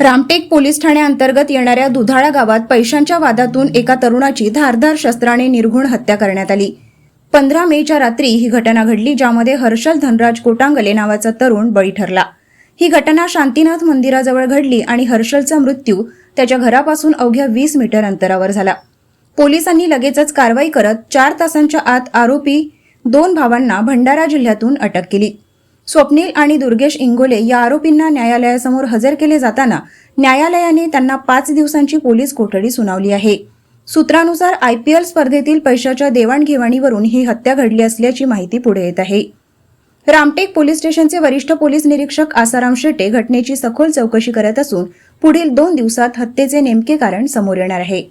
Ramtek police ठाण्याअंतर्गत येणाऱ्या दुधाळा गावात पैशांच्या वादातून एका तरुणाची धारधार शस्त्राने निर्घुण हत्या करण्यात आली. पंधरा मेच्या रात्री ही घटना घडली ज्यामध्ये हर्षल धनराज कोटांगले नावाचा तरुण बळी ठरला. ही घटना शांतीनाथ मंदिराजवळ घडली आणि हर्षलचा मृत्यू त्याच्या घरापासून अवघ्या वीस मीटर अंतरावर झाला. पोलिसांनी लगेचच कारवाई करत चार तासांच्या आत आरोपी दोन भावांना भंडारा जिल्ह्यातून अटक केली. स्वप्नील आणि दुर्गेश इंगोले या आरोपींना न्यायालयासमोर हजर केले जाताना न्यायालयाने त्यांना पाच दिवसांची पोलीस कोठडी सुनावली आहे. सूत्रानुसार आयपीएल स्पर्धेतील पैशाच्या देवाणघेवाणीवरून ही हत्या घडली असल्याची माहिती पुढे येत आहे. रामटेक पोलीस स्टेशनचे वरिष्ठ पोलीस निरीक्षक आसाराम शेटे घटनेची सखोल चौकशी करत असून पुढील दोन दिवसात हत्येचे नेमके कारण समोर येणार आहे.